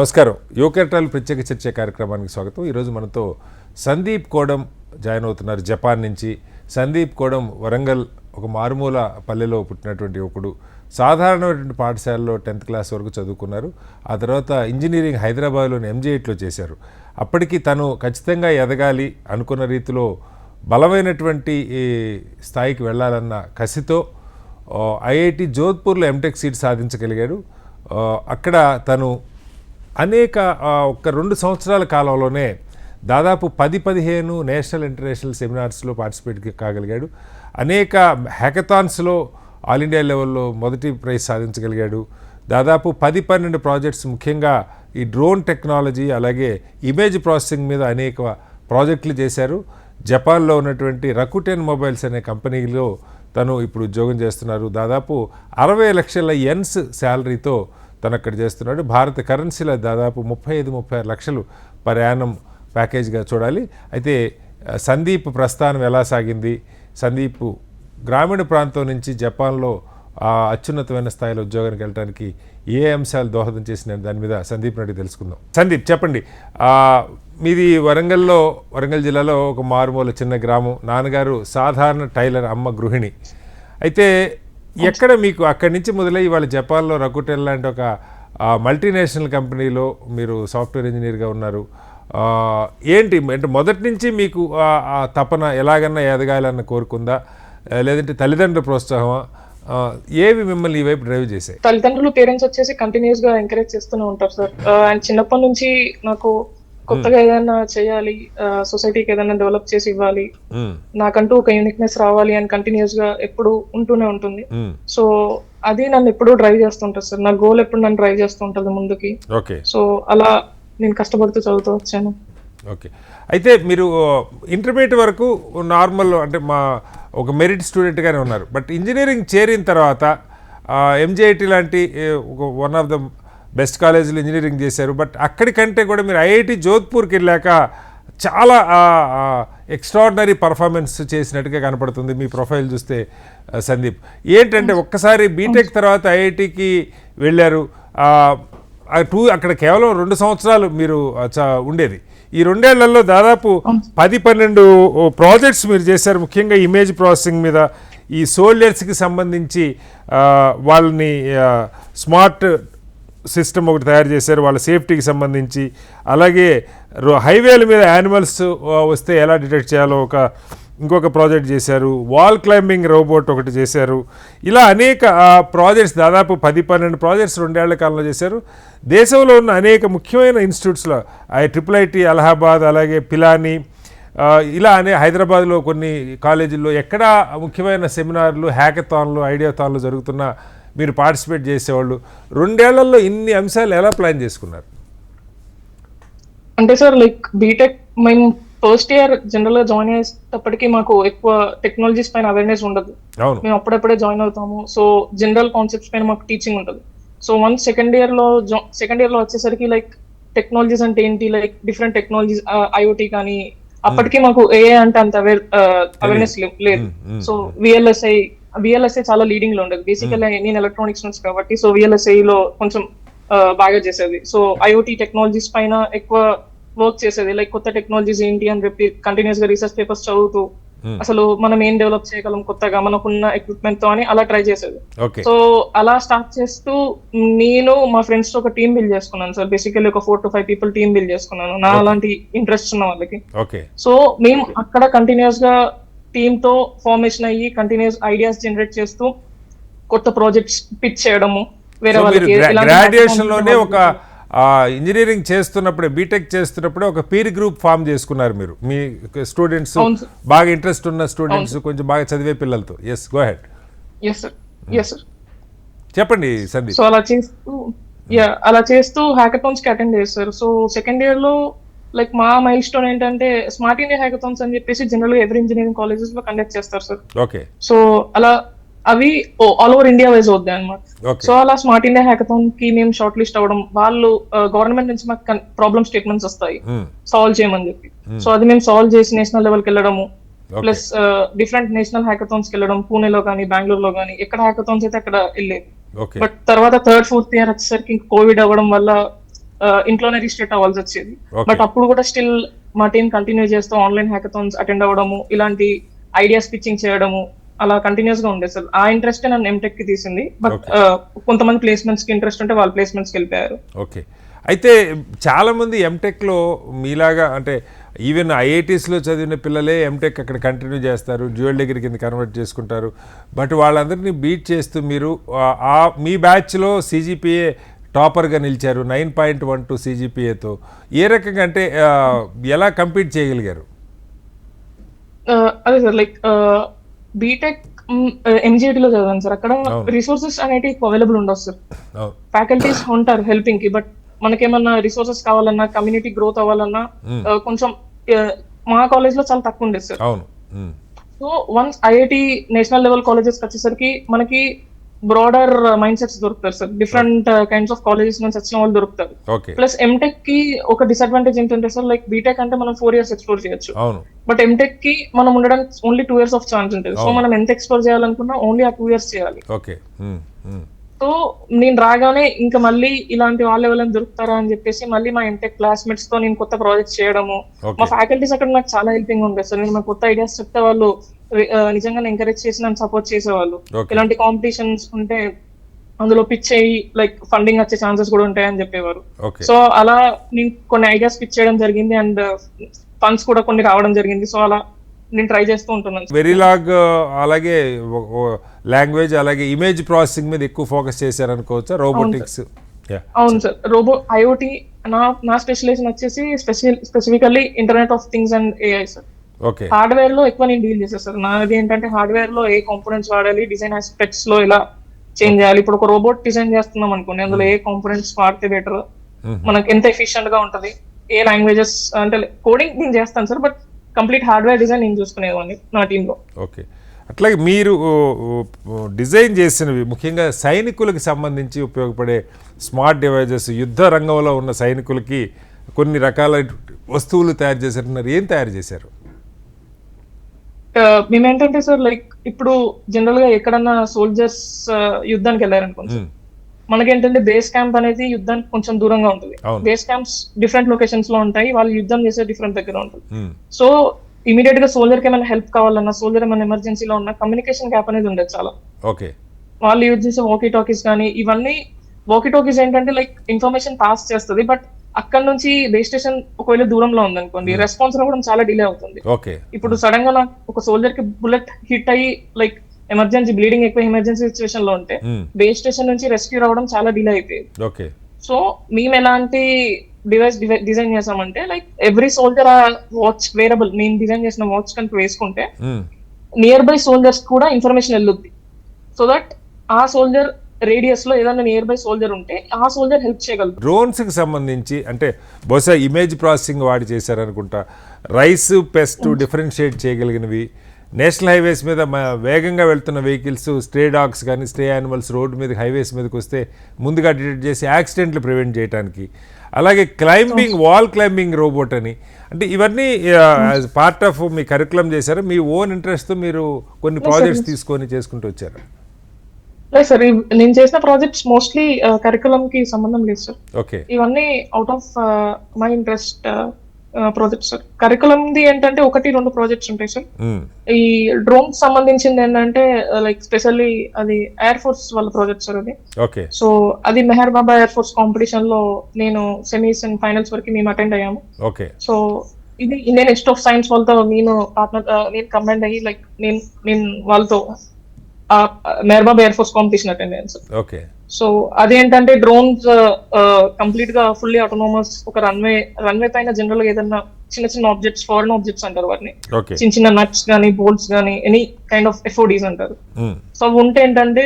నమస్కారం. యువకెరటాలు ప్రత్యేక చర్చ కార్యక్రమానికి స్వాగతం. ఈరోజు మనతో సందీప్ కోడం జాయిన్ అవుతున్నారు జపాన్ నుంచి. సందీప్ కోడం వరంగల్ ఒక మారుమూల పల్లెలో పుట్టినటువంటి యువకుడు. సాధారణమైనటువంటి పాఠశాలలో టెన్త్ క్లాస్ వరకు చదువుకున్నారు. ఆ తర్వాత ఇంజనీరింగ్ హైదరాబాద్లోని ఎంజీఐట్లో చేశారు. అప్పటికి తను ఖచ్చితంగా ఎదగాలి అనుకున్న రీతిలో బలమైనటువంటి స్థాయికి వెళ్ళాలన్న కసితో ఐఐటి జోధ్పూర్లో ఎంటెక్ సీట్ సాధించగలిగాడు. అక్కడ తను అనేక ఒక రెండు సంవత్సరాల కాలంలోనే దాదాపు పది పదిహేను నేషనల్ ఇంటర్నేషనల్ సెమినార్స్లో పార్టిసిపేట్ కాగలిగాడు. అనేక హ్యాకథాన్స్లో ఆల్ ఇండియా లెవెల్లో మొదటి ప్రైజ్ సాధించగలిగాడు. దాదాపు పది పన్నెండు ప్రాజెక్ట్స్ ముఖ్యంగా ఈ డ్రోన్ టెక్నాలజీ అలాగే ఇమేజ్ ప్రాసెసింగ్ మీద అనేక ప్రాజెక్టులు చేశారు. జపాన్లో ఉన్నటువంటి రకుటెన్ మొబైల్స్ అనే కంపెనీలో తను ఇప్పుడు ఉద్యోగం చేస్తున్నారు. దాదాపు అరవై లక్షల ఎన్స్ శాలరీతో తను అక్కడ చేస్తున్నాడు. భారత కరెన్సీలో దాదాపు ముప్పై ఐదు ముప్పై ఆరు లక్షలు ప్రయాణం ప్యాకేజ్గా చూడాలి. అయితే సందీప్ ప్రస్థానం ఎలా సాగింది? సందీప్ గ్రామీణ ప్రాంతం నుంచి జపాన్లో అత్యున్నతమైన స్థాయిలో ఉద్యోగానికి వెళ్ళడానికి ఏ అంశాలు దోహదం చేసిన దాని మీద సందీప్ నాటి తెలుసుకుందాం. సందీప్ చెప్పండి. మీది వరంగల్లో వరంగల్ జిల్లాలో ఒక మారుమూల చిన్న గ్రామం. నాన్నగారు సాధారణ టైలర్ అమ్మ గృహిణి. అయితే ఎక్కడ మీకు అక్కడి నుంచి మొదలై ఇవాళ జపాన్లో రకుటెల్ లాంటి ఒక మల్టీనేషనల్ కంపెనీలో మీరు సాఫ్ట్వేర్ ఇంజనీర్గా ఉన్నారు. ఏంటి అంటే మొదటి నుంచి మీకు ఆ తపన ఎలాగన్నా ఎదగాలన్న కోరుకుందా? లేదంటే తల్లిదండ్రుల ప్రోత్సాహమా? ఏవి మిమ్మల్ని ఈ వైపు డ్రైవ్ చేసాయి తల్లిదండ్రులు పేరెంట్స్ వచ్చేసి కంటిన్యూస్గా ఎంకరేజ్ చేస్తూనే ఉంటారు సార్ అండ్ చిన్నప్పటి నుంచి నాకు కొత్తగా ఏదైనా చేయాలి సొసైటీకి ఏదైనా డెవలప్ చేసి ఇవ్వాలి. ఉమ్, నాకంటూ ఒక యూనిక్నెస్ రావాలి అని కంటిన్యూస్గా ఎప్పుడు ఉంటూనే ఉంటుంది. సో అది నన్ను ఎప్పుడూ డ్రైవ్ చేస్తుంటుంది సార్. నా గోల్ ఎప్పుడు నన్ను డ్రైవ్ చేస్తుంటుంది ముందుకి. ఓకే సో అలా నేను కష్టపడుతూ చదువుతూ వచ్చాను. ఓకే అయితే మీరు ఇంటర్మీడియట్ వరకు నార్మల్ అంటే మా ఒక మెరిట్ స్టూడెంట్గానే ఉన్నారు. బట్ ఇంజనీరింగ్ చేరిన తర్వాత ఎంజేఐటి లాంటి ఒక వన్ ఆఫ్ ద బెస్ట్ కాలేజీలో ఇంజనీరింగ్ చేశారు. బట్ అక్కడికంటే కూడా మీరు ఐఐటి జోధ్పూర్కి వెళ్ళాక చాలా ఎక్స్ట్రాడినరీ పర్ఫార్మెన్స్ చేసినట్టుగా కనపడుతుంది మీ ప్రొఫైల్ చూస్తే సందీప్. ఏంటంటే ఒక్కసారి బీటెక్ తర్వాత ఐఐటికి వెళ్ళారు. టూ అక్కడ కేవలం రెండు సంవత్సరాలు మీరు ఉండేది. ఈ రెండేళ్ళలో దాదాపు పది పన్నెండు ప్రాజెక్ట్స్ మీరు చేశారు. ముఖ్యంగా ఇమేజ్ ప్రాసెసింగ్ మీద ఈ సోల్జర్స్కి సంబంధించి వాళ్ళని స్మార్ట్ సిస్టమ్ ఒకటి తయారు చేశారు వాళ్ళ సేఫ్టీకి సంబంధించి. అలాగే రో- హైవేల మీద యానిమల్స్ వస్తే ఎలా డిటెక్ట్ చేయాలో ఒక ఇంకొక ప్రాజెక్ట్ చేశారు. వాల్ క్లైంబింగ్ రోబోట్ ఒకటి చేశారు. ఇలా అనేక ప్రాజెక్ట్స్ దాదాపు పది పన్నెండు ప్రాజెక్ట్స్ రెండేళ్ళ కాలంలో చేశారు. దేశంలో ఉన్న అనేక ముఖ్యమైన ఇన్స్టిట్యూట్స్లో ఆ ట్రిపుల్ ఐటీ అలహాబాద్ అలాగే పిలాని ఇలా అనే హైదరాబాద్లో కొన్ని కాలేజీల్లో ఎక్కడ ముఖ్యమైన సెమినార్లు హ్యాకథాన్లు ఐడియాథాన్లు జరుగుతున్నా మీరు పార్టిసిపేట్ చేసేవాళ్ళు. రెండేళ్ళలో ఇన్ని అంశాలు ఎలా ప్లాన్ చేసుకున్నారు? అంటే సార్ లైక్ బీటెక్ మేము ఫస్ట్ ఇయర్ జనరల్గా జాయిన్ అయ్యేటప్పటికి మాకు ఎక్కువ టెక్నాలజీస్ పైన అవేర్నెస్ ఉండదు. మేము అప్పుడప్పుడే జాయిన్ అవుతాము. సో జనరల్ కాన్సెప్ట్స్ పైన మాకు టీచింగ్ ఉంటుంది సో వన్స్ సెకండ్ ఇయర్లో సెకండ్ ఇయర్లో వచ్చేసరికి లైక్ టెక్నాలజీస్ అంటే ఏంటి? లైక్ డిఫరెంట్ టెక్నాలజీస్ ఐఓటీ కానీ అప్పటికి మాకు ఏ అంటే అంత అవేర్ అవేర్నెస్ లేదు. సో విఎల్ఎస్ఐ విఎల్ఎస్ఐ చాలా లీడింగ్లో ఉండేది. బేసికల్ నేను ఎలక్ట్రానిక్స్ నుంచి కాబట్టి సో విఎల్ఎస్ఐ లో కొంచెం బాగా చేసేది. సో ఐఓటీ టెక్నాలజీస్ పైన ఎక్కువ వర్క్ చేసేది. లైక్ కొత్త టెక్నాలజీస్ ఏంటి అని చెప్పి కంటిన్యూస్గా రీసెర్చ్ పేపర్స్ చదువుతూ Hmm. అసలు మనం ఏం డెవలప్ చేయగలం కొత్తగా మనకున్న ఎక్విప్మెంట్తో అని అలా ట్రై చేసేది. సో అలా స్టార్ట్ చేస్తూ నేను మా ఫ్రెండ్స్తో ఒక టీం బిల్డ్ చేసుకున్నాను సార్ బేసికల్లీ ఒక four to five people team build చేసుకున్నాను. నా అలాంటి ఇంట్రెస్ట్ ఉన్న వాళ్ళకి. సో మేము అక్కడ కంటిన్యూస్గా టీమ్తో ఫార్మేషన్ అయ్యి కంటిన్యూస్ ఐడియాస్ జనరేట్ చేస్తూ కొత్త ప్రాజెక్ట్స్ పిచ్ చేయడము వేరే వాళ్ళకి ఇలాంటి గ్రాడ్యుయేషన్లోనే hackathons ఒక ఇంజనీరింగ్ చేస్తున్నప్పుడే బీటెక్ చేస్తున్నప్పుడే ఒక పీర్ గ్రూప్ ఫామ్ చేసుకున్నారు మీరు. మీ స్టూడెంట్స్. బాగా ఇంట్రెస్ట్ ఉన్న స్టూడెంట్స్ కొంచెం బాగా చదివే పిల్లలతో. Yes go ahead yes sir yes sir చెప్పండి సందీప్ సో అలా చేస్తూ అలా చేస్తూ హ్యాకథాన్స్కి అటెండ్ చేస్తారు. సో సెకండ్ ఇయర్లో లైక్ మా మైల్ స్టోన్ ఏంటంటే స్మార్ట్ ఇండియా హ్యాకథాన్స్ అని చెప్పేసి జనరల్గా ఎవరి ఇంజనీరింగ్ కాలేజెస్లో కండక్ట్ చేస్తారు సార్ ఓకే సో అలా అవి ఆల్ ఓవర్ ఇండియా వైజ్ అవుతాయి అనమాట సో అలా స్మార్ట్ ఇండియా హ్యాకథాన్కి మేము షార్ట్ లిస్ట్ అవ్వడం వాళ్ళు గవర్నమెంట్ నుంచి మాకు ప్రాబ్లమ్ స్టేట్మెంట్స్ వస్తాయి. సాల్వ్ చేయమని చెప్పి. సో అది మేము సాల్వ్ చేసి నేషనల్ లెవెల్కి వెళ్ళడము. ప్లస్ డిఫరెంట్ నేషనల్ హ్యాకథాన్స్కి వెళ్ళడం పూణేలో కానీ బెంగళూరులో కానీ ఎక్కడ హ్యాకథాన్స్ అయితే అక్కడ వెళ్ళేది. బట్ తర్వాత థర్డ్ ఫోర్త్ ఇయర్ వచ్చేసరికి కోవిడ్ అవ్వడం వల్ల ఇంట్లోనే రిస్ట్రిక్ట్ అవ్వాల్సి వచ్చేది. బట్ అప్పుడు కూడా స్టిల్ మా టీం కంటిన్యూ చేస్తూ ఆన్లైన్ హ్యాకథాన్స్ అటెండ్ అవ్వడము ఇలాంటి ఐడియాస్ పిచ్చింగ్ చేయడము అలా కంటిన్యూస్గా ఉండేది సార్. ఆ ఇంట్రెస్ట్ నన్ను ఎంటెక్కి తీసింది. బట్ కొంతమంది ప్లేస్మెంట్స్కి ఇంట్రెస్ట్ ఉంటే వాళ్ళ ప్లేస్మెంట్స్కి వెళ్ళిపోయారు. ఓకే. అయితే చాలామంది ఎంటెక్లో మీలాగా అంటే ఈవెన్ ఐఐటీస్లో చదివిన పిల్లలే ఎంటెక్ అక్కడ కంటిన్యూ చేస్తారు డ్యూయల్ డిగ్రీ కింద కన్వర్ట్ చేసుకుంటారు. బట్ వాళ్ళందరినీ బీట్ చేస్తూ మీరు ఆ- ఆ మీ బ్యాచ్లో సీజీపీఏ టాపర్గా నిలిచారు. నైన్ పాయింట్ వన్ టూ సీజీపీఏతో ఏ రకంగా అంటే ఎలా కంపీట్ చేయగలిగారు? అదే సార్ లైక్ బీటెక్ ఎంజిఐటీలో చదివాను సార్. అక్కడ. రిసోర్సెస్ అనేవి అవైలబుల్ ఉండవు సార్. ఫ్యాకల్టీస్ ఉంటారు హెల్పింగ్కి బట్ మనకేమన్నా రిసోర్సెస్ కావాలన్నా కమ్యూనిటీ గ్రోత్ అవ్వాలన్నా కొంచెం మా కాలేజ్లో చాలా తక్కువ ఉండేది sir. So once IIT national level colleges వచ్చేసరికి మనకి బ్రాడర్ మైండ్ సెట్స్ దొరుకుతారు sir different kinds of colleges నుంచి వచ్చిన వాళ్ళు దొరుకుతారు. ప్లస్ ఎంటెక్కి ఒక డిసడ్వాంటేజ్ ఏంటంటే సార్ లైక్ బీటెక్ అంటే మనం ఫోర్ ఇయర్స్ ఎక్స్ప్లోర్ చేయొచ్చు. బట్ ఎంటెక్కి మనం ఉండడానికి only two years of chance ఉంటుంది. సో. మనం ఎంత ఎక్స్ప్లోర్ చేయాలనుకున్నా ఓన్లీ ఆ టూ ఇయర్స్ చేయాలి. ఓకే సో నేను రాగానే ఇంకా మళ్ళీ ఇలాంటి వాళ్ళు ఎవరైనా దొరుకుతారా అని చెప్పేసి మళ్ళీ మా ఎంటెక్ క్లాస్మేట్స్తో నేను కొత్త ప్రాజెక్ట్స్ చేయడము. మా ఫ్యాకల్టీస్ అక్కడ నాకు చాలా హెల్పింగ్ ఉంటుంది సార్. నేను మా కొత్త ఐడియాస్ చెప్తే వాళ్ళు నిజంగా ఎంకరేజ్ చేసి నన్ను సపోర్ట్ చేసేవాళ్ళు. ఇలాంటి కాంపిటీషన్స్ ఉంటే అందులో పిచ్ అయ్యి లైక్ ఫండింగ్ వచ్చే ఛాన్సెస్ కూడా ఉంటాయని చెప్పేవారు. సో అలా నేను కొన్ని ఐడియాస్ పిచ్ చేయడం జరిగింది అండ్ ఫండ్స్ కూడా కొన్ని రావడం జరిగింది. సో అలా నేను ట్రై చేస్తూ ఉంటున్నాను. వెరీలాగ్ అలాగే లాంగ్వేజ్ అలాగే ఇమేజ్ ప్రాసెసింగ్ మీద ఎక్కువ ఫోకస్ చేశారనుకోవచ్చా? రోబోటిక్స్ యా అవును సార్. రోబో ఐఓటి నా నా స్పెషలైజేషన్ వచ్చేసి special specifically internet of things and AI sir okay హార్డ్వేర్లో ఎక్కువ నేను డీల్ చేస్తాను సార్ నాది ఏంటంటే హార్డ్వేర్లో ఏ కాంపోనెంట్స్ వాడాలి డిజైన్ ఆస్పెక్ట్స్లో ఇలా చేంజ్ చేయాలి. ఇప్పుడు ఒక రోబోట్ డిజైన్ చేస్తున్నాం అనుకోండి అందులో ఏ కాంపోనెంట్స్ వాడితే బెటర్ మనకి ఎంత ఎఫిషియెంట్గా ఉంటది? ఏ లాంగ్వేజెస్ అంటే కోడింగ్ నేను చేస్తాను sir but complete hardware design నేను చూసుకునేవాడిని నా టీమ్లో ఓకే. అట్లాగే మీరు డిజైన్ చేసినవి ముఖ్యంగా సైనికులకు సంబంధించి ఉపయోగపడే స్మార్ట్ డివైజెస్ యుద్ధ రంగంలో ఉన్న సైనికులకి కొన్ని రకాల వస్తువులు తయారు చేశారన్నారు. ఏం తయారు చేశారు? ఆ, మేము ఏంటంటే సార్ లైక్ ఇప్పుడు జనరల్గా ఎక్కడన్నా సోల్జర్స్ యుద్ధానికి వెళ్ళారనుకోండి. మనకేంటంటే బేస్ క్యాంప్ అనేది యుద్ధానికి కొంచెం దూరంగా ఉంటుంది. బేస్ క్యాంప్స్ డిఫరెంట్ లొకేషన్స్లో ఉంటాయి. వాళ్ళు యుద్ధం చేసే డిఫరెంట్ దగ్గర ఉంటుంది. సో ఇమీడియట్గా సోల్జర్కి ఏమైనా హెల్ప్ కావాలన్నా సోల్జర్ ఏమైనా ఎమర్జెన్సీలో ఉన్న కమ్యూనికేషన్ గ్యాప్ అనేది ఉండదు చాలా. ఓకే. వాళ్ళు యూజ్ చేసే వాకీ టాకీస్ కానీ ఇవన్నీ వాకీ టాకీస్ ఏంటంటే లైక్ ఇన్ఫర్మేషన్ పాస్ చేస్తుంది. బట్ అక్కడ నుంచి బేస్ స్టేషన్ ఒకవేళ దూరంలో ఉందనుకోండి రెస్పాన్స్ కూడా చాలా డిలే అవుతుంది. ఇప్పుడు సడన్గా నాకు ఒక సోల్జర్కి బుల్లెట్ హిట్ అయ్యి లైక్ ఎమర్జెన్సీ బ్లీడింగ్ ఎక్కువ ఎమర్జెన్సీ సిచ్యువేషన్లో ఉంటే మ్మ్. బేస్ స్టేషన్ నుంచి రెస్క్యూ రావడం చాలా డిలే అయిపోయింది. ఓకే సో మేము ఎలాంటి డివైస్ డిజైన్ చేసామంటే లైక్ ఎవ్రీ సోల్జర్ ఆ వాచ్ వేరబుల్ నేను డిజైన్ చేసిన వాచ్ కనుక వేసుకుంటే మ్మ్. నియర్ బై సోల్జర్స్ కూడా ఇన్ఫర్మేషన్ వెళ్ళుద్ది. సో దట్ ఆ సోల్జర్ రేడియస్లో ఏదైనా నియర్ బై సోల్జర్ ఉంటే ఆ సోల్జర్ హెల్ప్ చేయగలరు డ్రోన్స్కి సంబంధించి అంటే బహుశా ఇమేజ్ ప్రాసెసింగ్ వాడి చేశారనుకుంటా రైస్ పెస్ట్ డిఫరెన్షియేట్ చేయగలిగినవి నేషనల్ హైవేస్ మీద వేగంగా వెళ్తున్న వెహికల్స్ స్ట్రే డాగ్స్ కానీ స్ట్రే యానిమల్స్ రోడ్డు మీద హైవేస్ మీదకి వస్తే ముందుగా డిటెక్ట్ చేసి యాక్సిడెంట్లు ప్రివెంట్ చేయడానికి అలాగే క్లైంబింగ్ వాల్ క్లైంబింగ్ రోబోట్ అని. అంటే ఇవన్నీ పార్ట్ ఆఫ్ మీ కరికులం చేశారు? మీ ఓన్ ఇంట్రెస్ట్తో మీరు కొన్ని ప్రాజెక్ట్స్ తీసుకొని చేసుకుంటూ వచ్చారు? లేదు సార్. నేను చేసిన ప్రాజెక్ట్స్ మోస్ట్లీ కరికులం కి సంబంధం లేదు సార్. ఓకే. ఇవన్నీ out of my interest projects sir curriculum the ఏంటంటే ఒకటి రెండు ప్రాజెక్ట్స్ ఉంటాయి సార్ ఈ డ్రోన్ సంబంధించింది ఏంటంటే లైక్ స్పెషల్లీ అది ఎయిర్ ఫోర్స్ వాళ్ళ ప్రాజెక్ట్ సార్ అది. ఓకే సో అది మెహర్ బాబా ఎయిర్ ఫోర్స్ కాంపిటీషన్లో నేను సెమీస్ అండ్ ఫైనల్స్ వరకు మేము అటెండ్ అయ్యాము. ఓకే సో ఇది ఇండియన్ ఇన్స్టిట్యూట్ ఆఫ్ సైన్స్ వాళ్ళతో నేను పార్ట్నర్ నేను కంబైన్ అయ్యి లైక్ నేను నేను వాళ్ళతో Mehar Baba air force competition attend అయ్యాను సార్ ఓకే. సో అదేంటంటే డ్రోన్స్ కంప్లీట్గా ఫుల్లీ ఆటోనోమస్ ఒక రన్వే రన్వే పైన జనరల్గా ఏదైనా చిన్న చిన్న ఆబ్జెక్ట్స్ ఫారెన్ ఆబ్జెక్ట్స్ అంటారు వాటిని. చిన్న చిన్న నట్స్ కానీ బోల్ట్స్ కానీ ఎనీ కైండ్ ఆఫ్ ఎఫ్ఓడీస్ అంటారు. సో అవి ఉంటే ఏంటంటే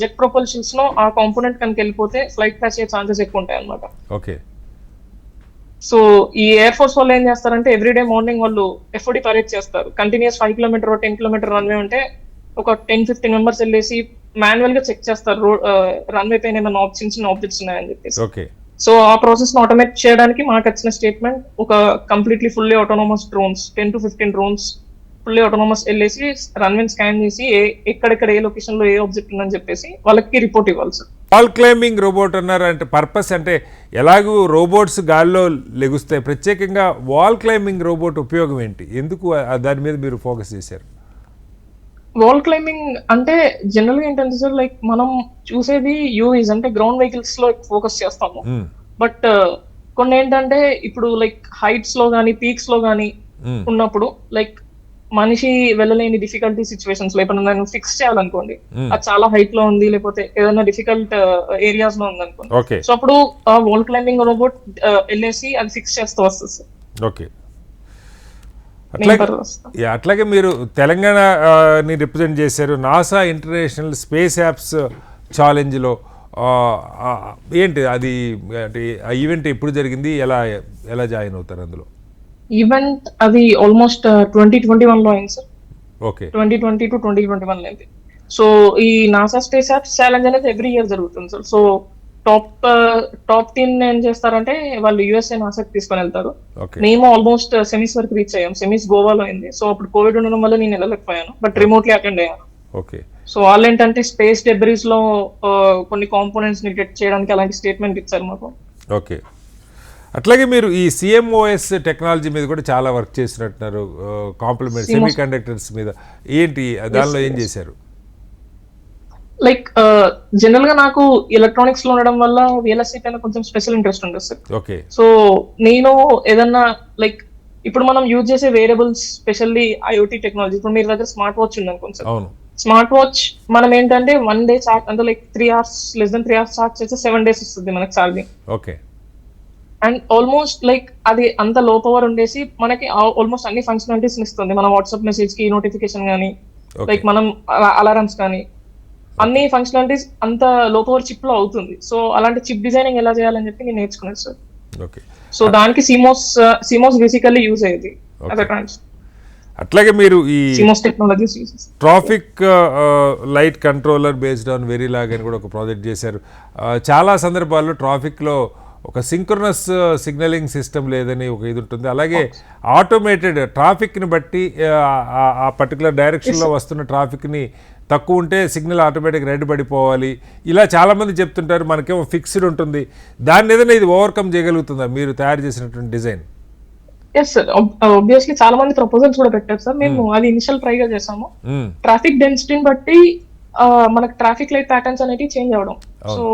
జెట్ ప్రొపల్షన్స్లో ఆ కాంపోనెంట్ కనుక వెళ్ళిపోతే ఫ్లైట్ క్రాష్ అయ్యే ఛాన్సెస్ ఎక్కువ ఉంటాయి అన్నమాట. ఓకే. సో ఈ ఎయిర్ ఫోర్స్ వాళ్ళు ఏం చేస్తారంటే ఎవ్రీడే మార్నింగ్ వాళ్ళు ఎఫ్ఓడి పరేడ్ చేస్తారు. Continuous five kilometer ten kilometer runway ఉంటే ఒక టెన్ ఫిఫ్టీన్ మెంబర్స్ వెళ్ళేసి మాన్యువల్గా చెక్ చేస్తారు. రోడ్ రన్వే పైన ఏమైనా ఆప్- చిన్న చిన్న ఆబ్జెక్ట్స్ ఉన్నాయని చెప్పేసి. ఓకే. సో ఆ ప్రాసెస్ ఆటోమేట్ చేయడానికి మాకు వచ్చిన స్టేట్మెంట్ ఒక completely fully autonomous drones ten to fifteen drones fully autonomous వెళ్ళేసి రన్వే స్కాన్ చేసి ఏ ఎక్కడెక్కడ ఏ లొకేషన్లో ఏ ఆబ్జెక్ట్ ఉందని చెప్పేసి వాళ్ళకి రిపోర్ట్ ఇవ్వాలి సార్ వాల్ క్లైంబింగ్ రోబోట్ అన్నారు అంటే పర్పస్ అంటే ఎలాగూ రోబోట్స్ గాల్లో లెగుస్తాయి. ప్రత్యేకంగా వాల్ క్లైంబింగ్ రోబోట్ ఉపయోగం ఏంటి? ఎందుకు దాని మీద మీరు ఫోకస్ చేశారు? వాల్ క్లైంబింగ్ అంటే జనరల్గా ఏంటంటే సార్ లైక్ మనం చూసేది యూవీస్ అంటే గ్రౌండ్ వెహికల్స్లో ఫోకస్ చేస్తాము. బట్ కొన్ని ఏంటంటే ఇప్పుడు లైక్ హైట్స్లో గానీ పీక్స్లో గానీ మ్మ్. ఉన్నప్పుడు లైక్ మనిషి వెళ్ళలేని డిఫికల్టీ సిచ్యువేషన్స్లో ఇప్పుడు నన్ను ఫిక్స్ చేయాలనుకోండి మ్మ్. అది చాలా హైట్లో ఉంది లేకపోతే ఏదైనా డిఫికల్ట్ ఏరియాస్లో ఉంది అనుకోండి సో అప్పుడు వాల్ క్లైంబింగ్ రోబోట్ వెళ్ళేసి అది ఫిక్స్ చేస్తూ వస్తుంది సార్ ఓకే నేను అట్లాగే అట్లాగే మీరు తెలంగాణ ఆ, ని రిప్రజెంట్ చేశారు. నాసా ఇంటర్నేషనల్ స్పేస్ యాప్స్ ఛాలెంజ్లో ఏంటి అది అంటే ఆ ఈవెంట్ ఎప్పుడు జరిగింది? ఎలా ఎలా జాయిన్ అవుతారు అందులో? ఈవెంట్ అది ఆల్మోస్ట్ ట్వంటీ ట్వంటీ వన్లో అయింది sir. Okay. Twenty twenty two twenty twenty one అయింది. సో ఈ నాసా స్పేస్ యాప్స్ ఛాలెంజ్ అనేది ఎవ్రీ ఇయర్ జరుగుతుంది sir. So top top team ఏం చేస్తారంటే వాళ్ళు యుఎస్ఏ నాసాకి తీసుకొని వెళ్తారు. ఓకే మేము ఆల్మోస్ట్ సెమీస్ వరకు రీచ్ అయ్యాం. సెమీస్ గోవాలో అయింది. సో అప్పుడు కోవిడ్ ఉండడం వల్ల నేను వెళ్ళలేకపోయాను. బట్ రిమోట్లీ అటెండ్ అయ్యాను. ఓకే సో వాళ్ళు ఏంటంటే స్పేస్ డెబ్రీస్లో ఆ, కొన్ని కాంపోనెంట్స్ని డిటెక్ట్ చేయడానికి అలాంటి స్టేట్మెంట్ ఇచ్చారు మాకు. ఓకే అట్లాగే మీరు ఈ సిఎంఓఎస్ టెక్నాలజీ మీద కూడా చాలా వర్క్ చేసినట్టున్నారు. కాంప్లిమెంట్ సెమీ కండక్టర్స్ మీద. ఏంటి? దానిలో ఏం చేశారు? లైక్ జనరల్గా నాకు ఎలక్ట్రానిక్స్లో ఉండడం వల్ల విఎల్ఎస్ఐ పైన కొంచెం స్పెషల్ ఇంట్రెస్ట్ ఉంటుంది సార్. ఓకే సో నేను ఏదన్నా లైక్ ఇప్పుడు మనం యూజ్ చేసే వేరియబుల్స్ స్పెషల్లీ ఐఓటీ టెక్నాలజీ ఇప్పుడు మీరు దగ్గర స్మార్ట్ వాచ్ ఉంది అనుకోండి సార్. స్మార్ట్ వాచ్ మనం ఏంటంటే వన్ డే చార్జ్ అంటే like three hours less than three hours charge చేస్తే సెవెన్ డేస్ వస్తుంది మనకి charging okay and almost like అది అంత లో పవర్ ఉండేసి మనకి ఆల్మోస్ట్ అన్ని ఫంక్షనాలిటీస్ ఇస్తుంది. మన వాట్సాప్ మెసేజ్కి నోటిఫికేషన్ కానీ లైక్ మనం అలారమ్స్ కానీ అన్ని ఫంక్షనాలిటీస్ అంత లో పవర్ చిప్లో అవుతుంది. సో అలాంటి చిప్ డిజైనింగ్ ఎలా చేయాలని చెప్పి నేను నేర్చుకున్నాను సార్ ఓకే. సో దానికి సిమోస్ సిమోస్ బేసికల్లీ యూజ్ అయ్యేది. అట్లాగే మీరు ఈ traffic light controller based on Verilog అని కూడా ఒక ప్రాజెక్ట్ చేశారు. చాలా సందర్భాల్లో ట్రాఫిక్లో ఒక సింక్రనస్ సిగ్నలింగ్ సిస్టమ్ లేదని ఒక ఇది ఉంటుంది. అలాగే ఆటోమేటెడ్ ట్రాఫిక్ని బట్టి ఆ, ఆ- ఆ పర్టికులర్ డైరెక్షన్లో వస్తున్న ట్రాఫిక్ని తక్కువ ఉంటే సిగ్నల్ ఆటోమేటిక్ రెడ్ పడిపోవాలి. ఇలా చాలామంది చెప్తుంటారు మనకేమో ఫిక్స్డ్ ఉంటుంది. దాన్ని ఏదైనా ఇది ఓవర్కమ్ చేయగలుగుతుందా మీరు తయారు చేసినటువంటి డిజైన్? ఎస్ సార్ ఆబ్వియస్లీ చాలా మంది ప్రపోజల్స్ కూడా పెట్టారు సార్ మేము అది ఇనిషియల్ ట్రై గా చేసాము ట్రాఫిక్ డెన్సిటీని బట్టి మనకు ట్రాఫిక్ లైట్ ప్యాటర్న్స్ అనేవి చేంజ్ అవ్వడం. సో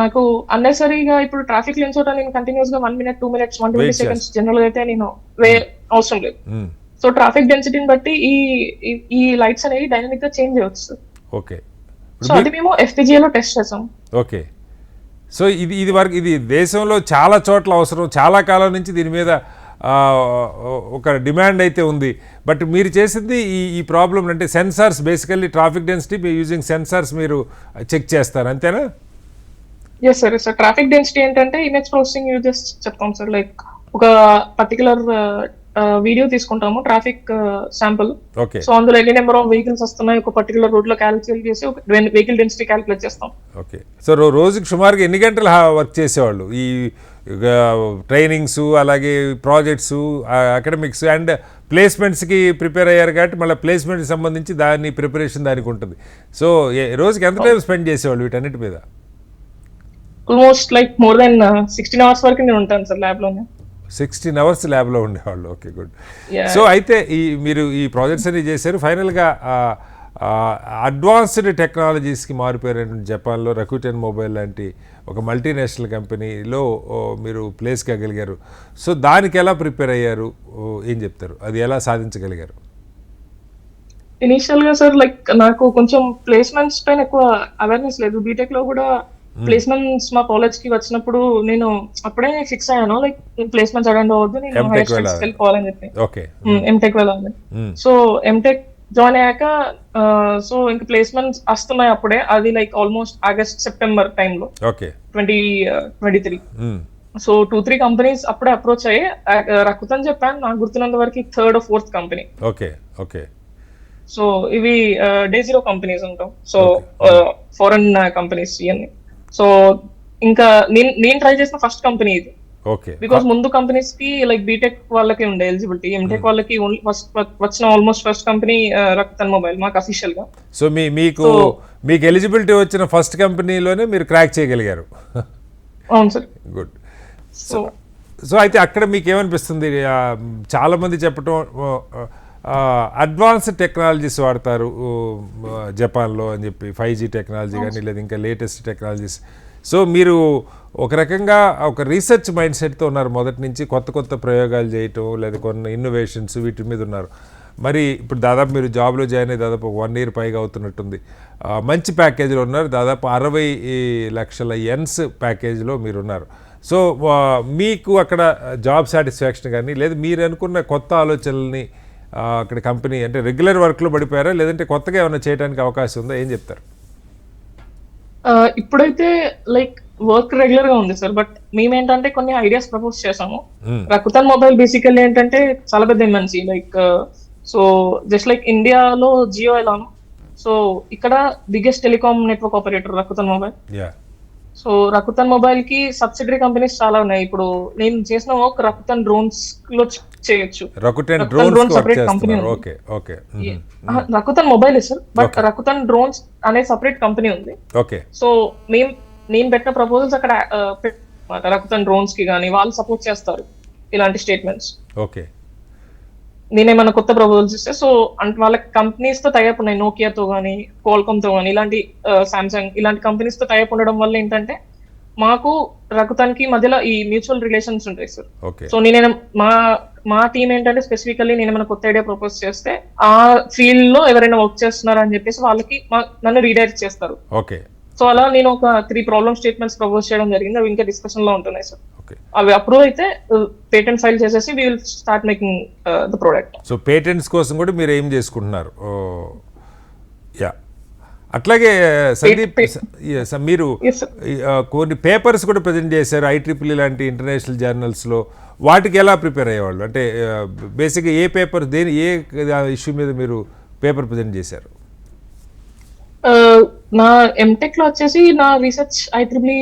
నాకు అన్నెసరీగా ఇప్పుడు ట్రాఫిక్ లేని చోట నేను కంటిన్యూస్గా one minute two minutes one twenty seconds general అయితే నేను వే అవసరం లేదు. సో ట్రాఫిక్ డెన్సిటీని బట్టి ఈ ఈ- లైట్స్ అనేవి డైనమిక్గా చేంజ్ అవ్వచ్చు ఓకే. సో అది మేము FPGA లో టెస్ట్ చేసాం. ఓకే. సో ఇది ఇది వరకు ఇది దేశంలో చాలా చోట్ల అవసరం. చాలా కాలం నుంచి దీని మీద ఒక డిమాండ్ అయితే ఉంది. బట్ మీరు చేసింది ఈ ఈ ప్రాబ్లం అంటే సెన్సార్స్ బేసికల్లీ ట్రాఫిక్ డెన్సిటీ మీరు యూజింగ్ సెన్సార్స్ మీరు చెక్ చేస్తారు. అంతేనా? Yes sir sir traffic density ఏంటంటే ఇమేజ్ ప్రాసెసింగ్ యూజ్ చేసి చెప్తాం సార్ లైక్ ఒక పర్టికులర్ వీడియో తీసుకుంటాము ట్రాఫిక్ శాంపుల్ సో అందులో ఎన్ని నెంబర్ ఆఫ్ వెహికల్స్ వస్తున్నాయి ఒక పర్టికులర్ రూట్లో క్యాలిక్యులేట్ చేసి ఒక వెహికల్ డెన్సిటీ క్యాలిక్యులేట్ చేస్తాం. ఓకే. సో రోజుకి సుమారుగా ఎన్ని గంటలు వర్క్ చేసేవాళ్ళు? ఈ ట్రైనింగ్స్ అలాగే ప్రాజెక్ట్స్ అకాడమిక్స్ అండ్ ప్లేస్మెంట్స్కి ప్రిపేర్ అయ్యారు కాబట్టి మళ్ళీ ప్లేస్మెంట్కి సంబంధించి దాని ప్రిపరేషన్ దానికి ఉంటుంది. సో రోజుకి ఎంత టైం స్పెండ్ చేసేవాళ్ళు వీటన్నిటి మీద? Almost like more than sixteen hours వరకు నేను ఉంటాను సార్ ల్యాబ్లోనే. సిక్స్టీన్ అవర్స్ ల్యాబ్లో ఉండేవాళ్ళు. Okay good. సో అయితే ఈ మీరు ఈ ప్రాజెక్ట్స్ అన్ని చేశారు. ఫైనల్గా అడ్వాన్స్డ్ టెక్నాలజీస్కి మారిపోయినటువంటి జపాన్లో రకుటెన్ మొబైల్ లాంటి ఒక మల్టీనేషనల్ కంపెనీలో మీరు ప్లేస్ కాగలిగారు సో దానికి ఎలా ప్రిపేర్ అయ్యారు? ఏం చెప్తారు? అది ఎలా సాధించగలిగారు? ఇనిషియల్గా సార్ లైక్ నాకు కొంచెం ప్లేస్మెంట్స్ పైన ఎక్కువ అవేర్నెస్ లేదు. బీటెక్లో కూడా ప్లేస్మెంట్స్ మా కాలేజ్కి వచ్చినప్పుడు నేను అప్పుడే ఫిక్స్ అయ్యాను. లైక్ ప్లేస్మెంట్స్ అటెండ్ అవ్వద్దు నేను M.Tech హైయర్ స్టడీస్ వెళ్ళాలి. వెళ్ళిపోవాలని చెప్పి. ఎంటెక్ వెళ్ళాలి. మ్మ్. సో ఎంటెక్ జాయిన్ అయ్యాక సో ఇంక ప్లేస్మెంట్స్ వస్తున్నాయి అప్పుడే. అది లైక్ ఆల్మోస్ట్ ఆగస్ట్ సెప్టెంబర్ టైంలో twenty twenty three. So two three companies అప్పుడే అప్రోచ్ అయ్యి రకుతని చెప్పాను. నాకు గుర్తున్నంత వరకు third fourth company okay okay so ఇవి డే జీరో కంపెనీస్ ఉంటాం. సో ఫారెన్ కంపెనీస్ ఇవన్నీ. సో ఇంకా నేను నేను ట్రై చేసిన ఫస్ట్ కంపెనీ ఇది. ఓకే బికాస్ ముందు కంపెనీస్కి లైక్ బీటెక్ వాళ్ళకి ఉండే ఎలిజిబిలిటీ ఎంటెక్ వాళ్ళకి ఓన్లీ ఫస్ట్ వచ్చిన almost first company Rakuten mobile మాకు అఫీషియల్గా. సో మీ మీకు మీకు ఎలిజిబిలిటీ వచ్చిన ఫస్ట్ కంపెనీలోనే మీరు క్రాక్ చేయగలిగారు. అవును సార్. గుడ్ సో సో అయితే అక్కడ మీకు ఏమనిపిస్తుంది? చాలా మంది చెప్పటం అడ్వాన్స్డ్ టెక్నాలజీస్ వాడతారు జపాన్లో అని చెప్పి ఫైవ్ జీ టెక్నాలజీ కానీ లేదా ఇంకా లేటెస్ట్ టెక్నాలజీస్. సో మీరు ఒక రకంగా ఒక రీసెర్చ్ మైండ్ సెట్తో ఉన్నారు మొదటి నుంచి కొత్త కొత్త ప్రయోగాలు చేయటం లేదా కొన్ని ఇన్నోవేషన్స్ వీటి మీద ఉన్నారు. మరి ఇప్పుడు దాదాపు మీరు జాబ్లో జాయిన్ అయ్యి దాదాపు ఒక వన్ ఇయర్ పైగా అవుతున్నట్టుంది. మంచి ప్యాకేజీలో ఉన్నారు దాదాపు అరవై లక్షల ఎన్స్ ప్యాకేజీలో మీరు ఉన్నారు సో మీకు అక్కడ జాబ్ సాటిస్ఫాక్షన్ కానీ లేదా మీరు అనుకున్న కొత్త ఆలోచనల్ని అక్కడ కంపెనీ అంటే రెగ్యులర్ వర్క్లో పడిపోయారా? లేదంటే కొత్తగా ఏమైనా చేయడానికి అవకాశం ఉందా? ఏం చెప్తారు? ఇప్పుడైతే లైక్ వర్క్ రెగ్యులర్గా ఉంది సార్. బట్ మేమేంటంటే కొన్ని ఐడియాస్ ప్రపోజ్ చేసాము. రకుతన్ మొబైల్ బేసికల్లీ ఏంటంటే చాలా పెద్ద MNC. Like so just like ఇండియాలో జియో ఎలానో. సో ఇక్కడ biggest telecom network operator Rakuten mobile. So Rakuten మొబైల్కి సబ్సిడరీ కంపెనీస్ చాలా ఉన్నాయి. ఇప్పుడు నేను చేసిన వర్క్ రకుతన్ డ్రోన్స్లో చేయొచ్చు. రకుటన్ డ్రోన్స్ చేస్తున్నారు. ఉంది. Okay okay Rakuten mobile sir? But. Rakuten drones అనే సపరేట్ కంపెనీ ఉంది. ఓకే సో మేము నేను పెట్టిన ప్రపోజల్స్ అక్కడ రకుతన్ డ్రోన్స్కి కానీ వాళ్ళు సపోర్ట్ చేస్తారు. ఇలాంటి స్టేట్మెంట్స్ ఓకే నేనేమన్నా కొత్త ప్రపోజల్స్ ఇస్తే సో అంటే వాళ్ళ కంపెనీస్తో టైప్ ఉన్నాయి. నోకియాతో కానీ కోల్కామ్తో కానీ ఇలాంటి సామ్సంగ్ ఇలాంటి కంపెనీస్తో టైప్ ఉండడం వల్ల ఏంటంటే మాకు రకుతానికి మధ్యలో ఈ మ్యూచువల్ రిలేషన్స్ ఉంటాయి సార్. సో నేను మా మా టీం ఏంటంటే స్పెసిఫికల్లీ నేను ఏమైనా కొత్త ఐడియా ప్రపోజ్ చేస్తే ఆ ఫీల్డ్లో ఎవరైనా వర్క్ చేస్తున్నారు అని చెప్పేసి వాళ్ళకి నన్ను రీడైరెక్ట్ చేస్తారు. ఓకే. సో అలా నేను ఒక త్రీ ప్రాబ్లమ్ స్టేట్మెంట్స్ ప్రపోజ్ చేయడం జరిగింది. అవి ఇంకా డిస్కషన్లో ఉంటున్నాయి సార్. అవి అప్రూవ్ అయితే పేటెంట్ ఫైల్ చేసేసి we will start making the product so patents కోసం కూడా మీరు ఏం చేసుకుంటున్నారు? యా అట్లాగే సందీప్ స- yeah, స- మీరు ఆ, కొన్ని పేపర్స్ కూడా ప్రజెంట్ చేశారు ఐట్రిపుల్ లాంటి ఇంటర్నేషనల్ జర్నల్స్లో వాటికి ఎలా ప్రిపేర్ అయ్యేవాళ్ళు? అంటే బేసిక్గా ఏ పేపర్ దేని ఏ ఇష్యూ మీద మీరు పేపర్ ప్రజెంట్ చేశారు? నా ఎంటెక్లో వచ్చేసి నా రీసెర్చ్ ఐ త్రిబుల్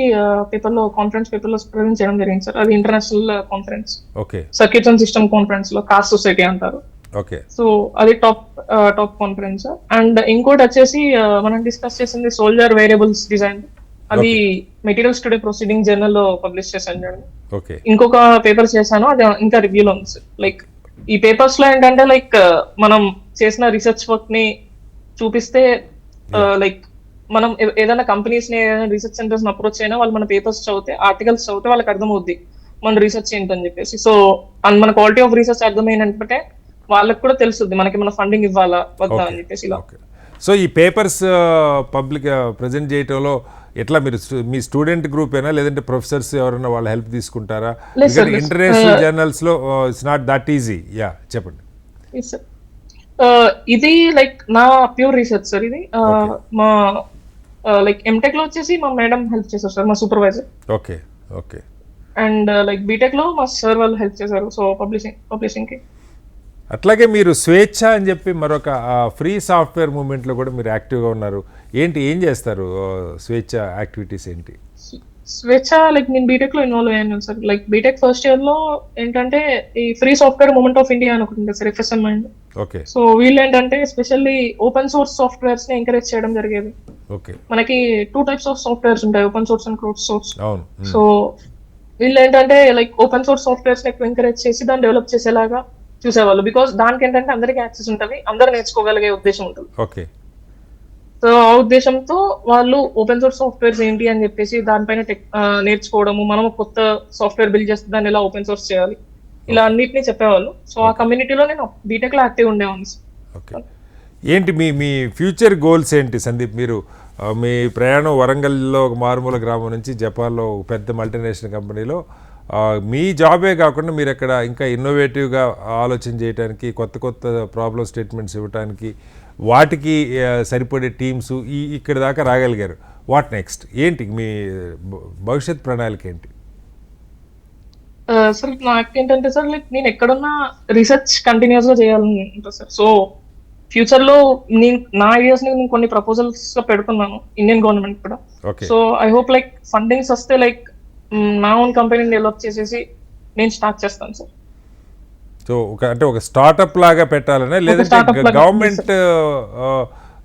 పేపర్లో కాన్ఫరెన్స్ పేపర్లో ప్రజెంట్ చేయడం జరిగింది సార్. అది international conference okay. Circuits and system కాన్ఫరెన్స్లో కాస్ట్ సొసైటీ అంటారు. ఓకే. సో అది టాప్ టాప్ కాన్ఫరెన్స్ అండ్ ఇంకోటి వచ్చేసి మనం డిస్కస్ చేసింది సోల్జర్ వేరియబుల్స్ డిజైన్ అది మెటీరియల్స్ టుడే ప్రొసీడింగ్ జర్నల్లో పబ్లిష్ చేశాను ఓకే. ఇంకొక పేపర్ చేశాను అది ఇంకా రివ్యూలో ఉంది సార్. లైక్ ఈ పేపర్స్లో ఏంటంటే లైక్ మనం చేసిన రీసెర్చ్ వర్క్ని చూపిస్తే లైక్ మనం ఏ- ఏదైనా కంపెనీస్ని ఏదైనా రీసెర్చ్ సెంటర్స్ అప్రోచ్ అయినా వాళ్ళు మన పేపర్స్ చదివితే ఆర్టికల్స్ చదివితే వాళ్ళకి అర్థమవుద్ది మన రీసెర్చ్ ఏంటని చెప్పేసి. సో మన క్వాలిటీ ఆఫ్ రీసెర్చ్ అర్థమైనంటే వాళ్ళకి కూడా తెలుస్తుంది మనకి మన ఫండింగ్ ఇవ్వాలా వద్దా అని చెప్పేసి ఇలా. సో ఈ పేపర్స్ పబ్లిక్ ప్రజెంట్ చేయటంలో ఎట్లా మీరు మీ స్టూడెంట్ గ్రూపేనా లేదంటే ప్రొఫెసర్స్ ఎవరైనా వాళ్ళ హెల్ప్ తీసుకుంటారా. International జర్నల్స్లో it's not that easy yeah చెప్పండి. Uh, ఇది లైక్ నా ప్యూర్ రీసెర్చ్ సార్ ఇది. Uh, మా లైక్ ఎంటెక్లో వచ్చేసి మా మేడం హెల్ప్ చేశారు సార్ మా supervisor okay okay and like బీటెక్లో మా సార్ వాళ్ళు హెల్ప్ చేశారు సో పబ్లిషింగ్ పబ్లిషింగ్కి అట్లాగే మీరు స్వేచ్ఛ అని చెప్పి మరొక ఫ్రీ సాఫ్ట్వేర్ మూమెంట్లో కూడా మీరు యాక్టివ్గా ఉన్నారు. ఏంటి ఏం చేస్తారు స్వేచ్ఛ యాక్టివిటీస్ ఏంటి? స్వేచ్ఛ లైక్ నేను బీటెక్లో ఇన్వాల్వ్ అయ్యాను సార్. లైక్ బీటెక్ ఫస్ట్ ఇయర్లో ఏంటంటే ఈ free software movement of India అని ఒకటి ఉంటుంది sir FSM and okay so వీళ్ళు ఏంటంటే స్పెషల్లీ ఓపెన్ సోర్స్ సాఫ్ట్వేర్స్ని ఎంకరేజ్ చేయడం జరిగేది. ఓకే మనకి టూ టైప్స్ ఆఫ్ సాఫ్ట్వేర్స్ ఉంటాయి open source and crowd source so వీళ్ళు ఏంటంటే లైక్ ఓపెన్ సోర్స్ సాఫ్ట్వేర్స్ ఎక్కువ ఎంకరేజ్ చేసి దాన్ని డెవలప్ చేసేలాగా చూసేవాళ్ళు. బికాస్ దానికి ఏంటంటే అందరికీ యాక్సెస్ ఉంటుంది అందరూ నేర్చుకోగలిగే ఉద్దేశం ఉంటుంది. ఓకే సో ఆ ఉద్దేశంతో వాళ్ళు ఓపెన్ సోర్స్ సాఫ్ట్వేర్స్ ఏంటి అని చెప్పేసి దానిపైన టెక్ నేర్చుకోవడము మనం కొత్త సాఫ్ట్వేర్ బిల్డ్ చేస్తే దాన్ని ఎలా ఓపెన్ సోర్స్ చేయాలి ఇలా అన్నిటిని చెప్పేవాళ్ళు. సో ఆ కమ్యూనిటీలో నేను బీటెక్లో యాక్టివ్ ఉండేవాడిని ఓకే ఏంటి మీ మీ ఫ్యూచర్ గోల్స్ ఏంటి సందీప్? మీరు మీ ప్రయాణం వరంగల్లో ఒక మారుమూల గ్రామం నుంచి జపాన్లో ఒక పెద్ద మల్టీనేషనల్ కంపెనీలో మీ జాబే కాకుండా మీరు అక్కడ ఇంకా ఇన్నోవేటివ్గా ఆలోచన చేయడానికి కొత్త కొత్త ప్రాబ్లం స్టేట్మెంట్స్ ఇవ్వడానికి వాటికి సరిపడే టీమ్స్ ఈ ఇక్కడ దాకా రాగలిగారు. వాట్ నెక్స్ట్ ఏంటి మీ భవిష్యత్ ప్రణాళిక ఏంటి? సార్ నాకు ఏంటంటే సార్ లైక్ నేను ఎక్కడున్నా రీసెర్చ్ కంటిన్యూస్గా చేయాలని ఉంటుంది సార్. సో ఫ్యూచర్లో నేను నా ఐడియాస్ని నేను కొన్ని ప్రపోజల్స్గా పెడుతున్నాను ఇండియన్ గవర్నమెంట్ కూడా. So I hope like fundings వస్తే లైక్ నా ఓన్ కంపెనీని డెవలప్ చేసేసి నేను స్టార్ట్ చేస్తాను సార్. సో ఒక అంటే ఒక స్టార్టప్ లాగా పెట్టాలనే లేదంటే గవర్నమెంట్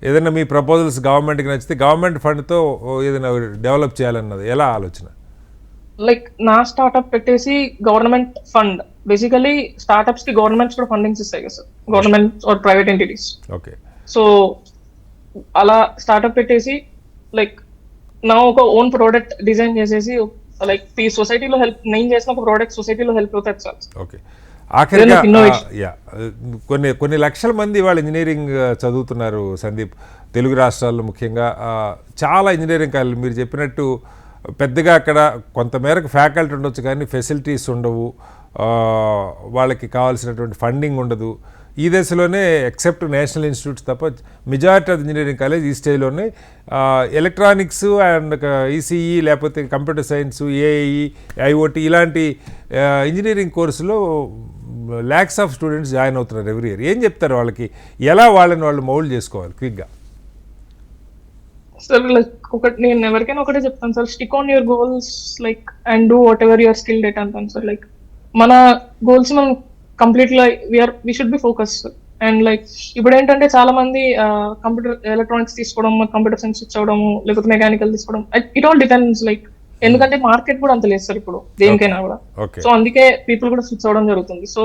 ఏదైనా మీ ప్రపోజల్స్ గవర్నమెంట్కి నచ్చితే గవర్నమెంట్ ఫండ్తో ఏదైనా డెవలప్ చేయాలన్నది. ఎలా ఆలోచన? లైక్ నా స్టార్ట్అప్ పెట్టేసి గవర్నమెంట్ ఫండ్ బేసికలీ స్టార్ట్అప్స్కి గవర్నమెంట్స్ కూడా ఫండింగ్స్ ఇస్తాయి కదా sir government or private entities okay so అలా స్టార్ట్అప్ పెట్టేసి లైక్ నా ఒక ఓన్ ప్రోడక్ట్ డిజైన్ చేసేసి లైక్ ఈ సొసైటీలో హెల్ప్ నేను చేసిన ఒక ప్రోడక్ట్ సొసైటీలో హెల్ప్ అవుతుంది సార్ ఓకే ఆఖరిగా కొన్ని కొన్ని లక్షల మంది వాళ్ళు ఇంజనీరింగ్ చదువుతున్నారు సందీప్. తెలుగు రాష్ట్రాల్లో ముఖ్యంగా చాలా ఇంజనీరింగ్ కాలేజీలు. మీరు చెప్పినట్టు పెద్దగా అక్కడ కొంతమేరకు ఫ్యాకల్టీ ఉండొచ్చు కానీ ఫెసిలిటీస్ ఉండవు. వాళ్ళకి కావాల్సినటువంటి ఫండింగ్ ఉండదు. ఈ దశలోనే ఎక్సెప్ట్ నేషనల్ ఇన్స్టిట్యూట్స్ తప్ప మెజారిటీ ఆఫ్ ఇంజనీరింగ్ కాలేజ్ ఈ స్టేజ్లోనే ఎలక్ట్రానిక్స్ అండ్ ఈసీఈ లేకపోతే కంప్యూటర్ సైన్స్ ఏఐఈ ఐఓటి ఇలాంటి ఇంజనీరింగ్ కోర్సులో ల్యాక్స్ ఆఫ్ స్టూడెంట్స్ జాయిన్ అవుతున్నారు ఎవ్రీ ఇయర్ ఏం చెప్తారు వాళ్ళకి? ఎలా వాళ్ళని వాళ్ళు మౌల్డ్ చేసుకోవాలి క్విక్గా సార్ లైక్ ఒకటి నేను ఎవరికైనా ఒకటే చెప్తాను sir stick on your goals like and do whatever your skill date అంటాను సార్ లైక్ మన గోల్స్ మనం కంప్లీట్గా we are we should be focus and like ఇప్పుడు ఏంటంటే చాలా మంది కంప్యూటర్ ఎలక్ట్రానిక్స్ తీసుకోవడం కంప్యూటర్ సైన్స్ తీసుకోవడము లేకపోతే మెకానికల్ తీసుకోవడం ఇట్ ఆల్ డిపెండ్స్ లైక్ ఎందుకంటే మార్కెట్ కూడా అంత లేదు సార్ ఇప్పుడు దేనికైనా కూడా. సో అందుకే పీపుల్ కూడా స్విచ్ అవ్వడం జరుగుతుంది. సో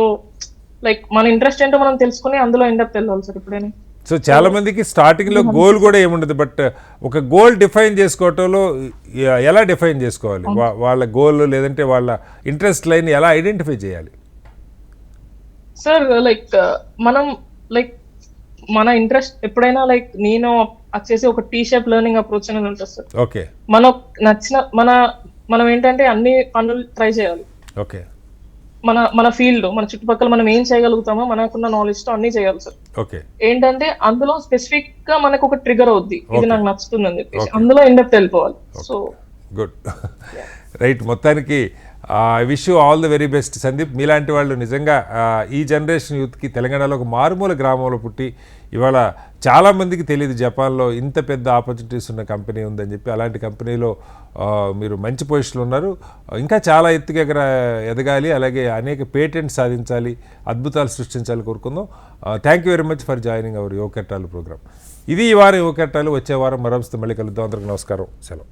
లైక్ మన ఇంట్రెస్ట్ ఏంటో మనం తెలుసుకుని అందులో ఎండప్ వెళ్ళాలి సార్ ఇప్పుడైనా సో చాలా మందికి స్టార్టింగ్లో గోల్ కూడా ఏముండదు బట్ ఒక గోల్ డిఫైన్ చేసుకోవటంలో ఎలా డిఫైన్ చేసుకోవాలి? వాళ్ళ గోల్ లేదంటే వాళ్ళ ఇంట్రెస్ట్ లైన్ ఎలా ఐడెంటిఫై చేయాలి? సార్ లైక్ మనం లైక్ మన ఇంట్రెస్ట్ ఎప్పుడైనా లైక్ నేను వచ్చేసి ఒక టీ షేప్ లెర్నింగ్ అప్రోచ్ అనేది ఉంటుంది సార్ ఓకే మనకు నచ్చిన మన మనం ఏంటంటే అన్ని పనులు ట్రై చేయాలి. ఓకే మన మన ఫీల్డ్ మన చుట్టుపక్కల మనం ఏం చేయగలుగుతామో మనకున్న నాలెడ్జ్తో అన్ని చేయాలి సార్ ఓకే ఏంటంటే అందులో స్పెసిఫిక్గా మనకు ఒక ట్రిగర్ అవుద్ది. ఇది నాకు నచ్చుతుంది అని చెప్పేసి అందులో ఎండప్ వెళ్ళిపోవాలి. సో గుడ్ రైట్ మొత్తానికి I wish you all the very best Sandeep మీలాంటి వాళ్ళు నిజంగా ఈ జనరేషన్ యూత్కి తెలంగాణలో ఒక మారుమూల గ్రామంలో పుట్టి ఇవాళ చాలామందికి తెలియదు జపాన్లో ఇంత పెద్ద ఆపర్చునిటీస్ ఉన్న కంపెనీ ఉందని చెప్పి. అలాంటి కంపెనీలో మీరు మంచి పొజిషన్లో ఉన్నారు. ఇంకా చాలా ఎత్తుకు ఎగర ఎదగాలి అలాగే అనేక పేటెంట్స్ సాధించాలి అద్భుతాలు సృష్టించాలి కోరుకుందాం. Thank you very much for joining our యువకట్టాలు programme ఇది ఈ వారం యువకట్టాలు వచ్చే వారం మరొస్తే మళ్ళీ కలుద్దాం. అందరికి నమస్కారం. సెలవు.